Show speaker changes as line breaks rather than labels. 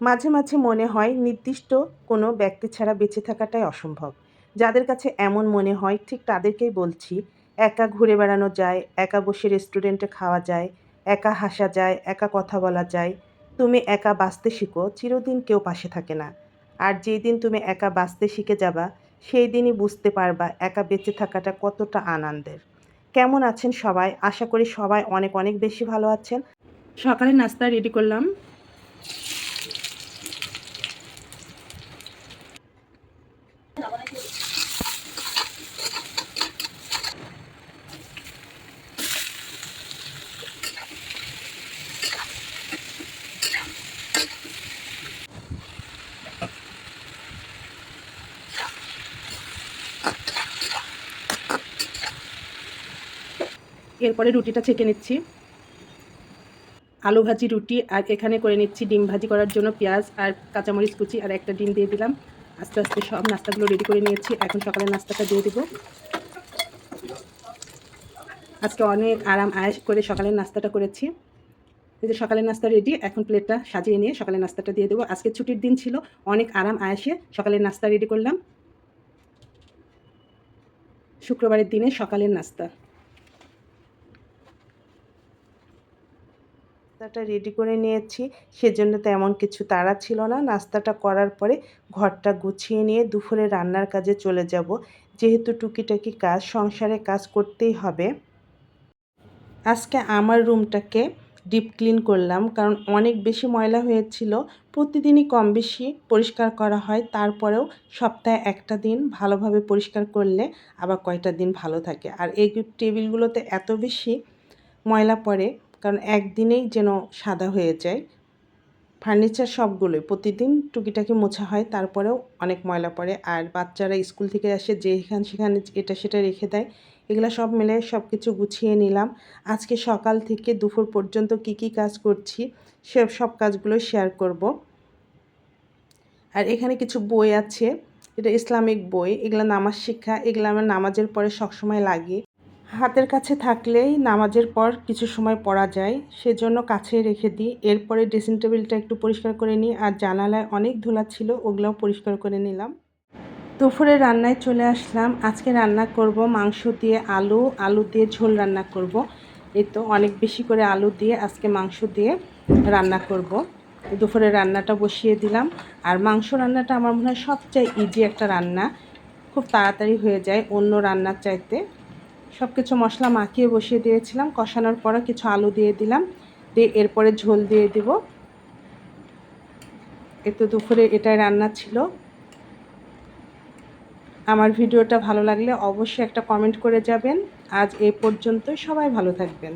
মাঝে মাঝে মনে হয় নির্দিষ্ট কোনো ব্যক্তি ছাড়া বেঁচে থাকাটাই অসম্ভব। যাদের কাছে এমন মনে হয়, ঠিক তাদেরকেই বলছি, একা ঘুরে বেড়ানো যায়, একা বসে রেস্টুরেন্টে খাওয়া যায়, একা হাসা যায়, একা কথা বলা যায়। তুমি একা বাঁচতে শিখো, চিরদিন কেউ পাশে থাকে না। আর যেই দিন তুমি একা বাঁচতে শিখে যাবা, সেই দিনই বুঝতে পারবা একা বেঁচে থাকাটা কতটা আনন্দের। কেমন আছেন সবাই? আশা করি সবাই অনেক অনেক বেশি ভালো আছেন। সকালে নাস্তা রেডি করলাম। এরপরে রুটিটা ছেঁকে নিচ্ছি। আলু ভাজি রুটি, আর এখানে করে নিচ্ছি ডিম ভাজি করার জন্য পেঁয়াজ আর কাঁচামরিচ কুচি আর একটা ডিম দিয়ে দিলাম। আস্তে আস্তে সব নাস্তাগুলো রেডি করে নিয়েছি। এখন সকালের নাস্তাটা দিয়ে দেবো। আজকে অনেক আরাম আয়েস করে সকালের নাস্তাটা করেছি। এই যে সকালের নাস্তা রেডি এখন প্লেটটা সাজিয়ে নিয়ে সকালের নাস্তাটা দিয়ে দেবো। আজকে ছুটির দিন ছিল, অনেক আরাম আয়েসে সকালের নাস্তা রেডি করলাম। শুক্রবারের দিনে সকালের নাস্তা। নাস্তাটা রেডি করে নিয়েছি। সেজন্য তেমন কিছু তাড়া ছিল না। নাস্তাটা করার পরে ঘরটা গুছিয়ে নিয়ে দুপুরে রান্নার কাজে চলে যাব। যেহেতু টুকিটাকি কাজ, সংসারে কাজ করতেই হবে। আজকে আমার রুমটাকে ডিপ ক্লিন করলাম কারণ অনেক বেশি ময়লা হয়েছিল। প্রতিদিনই কম বেশি পরিষ্কার করা হয়। তারপরেও সপ্তাহে একটা দিন ভালোভাবে পরিষ্কার করলে আবার কয়টা দিন ভালো থাকে। আর এই টেবিলগুলোতে এত বেশি ময়লা পড়ে কারণ একদিনেই যেন সাদা হয়ে যায়। ফার্নিচার সবগুলোই প্রতিদিন টুকিটাকি মোছা হয়, তারপরেও অনেক ময়লা পড়ে। আর বাচ্চারা স্কুল থেকে আসে যে এখান সেখানে এটা সেটা রেখে দেয়। এগুলো সব মিলে সব কিছু গুছিয়ে নিলাম। আজকে সকাল থেকে দুপুর পর্যন্ত কি কি কাজ করছি সব সব কাজগুলো শেয়ার করব। আর এখানে কিছু বই আছে। এটা ইসলামিক বই, এগুলো নামাজ শিক্ষা, এগুলো আমার নামাজের পরে সবসময় লাগে। হাতের কাছে থাকলেই নামাজের পর কিছু সময় পড়া যায়, সেজন্য কাছে রেখে দিই। এরপরে ড্রেসিং টেবিলটা একটু পরিষ্কার করে নিই আর জানালায় অনেক ধুলা ছিল, ওগুলোও পরিষ্কার করে নিলাম। দুপুরে রান্নায় চলে আসলাম। আজকে রান্না করব মাংস দিয়ে আলু আলু দিয়ে ঝোল রান্না করব। এই তো অনেক বেশি করে আলু দিয়ে আজকে মাংস দিয়ে রান্না করব। দুপুরে রান্নাটা বসিয়ে দিলাম। আর মাংস রান্নাটা আমার মনে হয় সবচেয়ে ইজি একটা রান্না। খুব তাড়াতাড়ি হয়ে যায় অন্য রান্নার চাইতে। সব কিছু মশলা মাখিয়ে বসিয়ে দিয়েছিলাম, কষানোর পরে কিছু আলু দিয়ে দিলাম, দিয়ে এরপরে ঝোল দিয়ে দিব। এতে দুপুরে এটাই রান্না ছিল। আমার ভিডিওটা ভালো লাগলে অবশ্যই একটা কমেন্ট করে যাবেন। আজ এ পর্যন্তই, সবাই ভালো থাকবেন।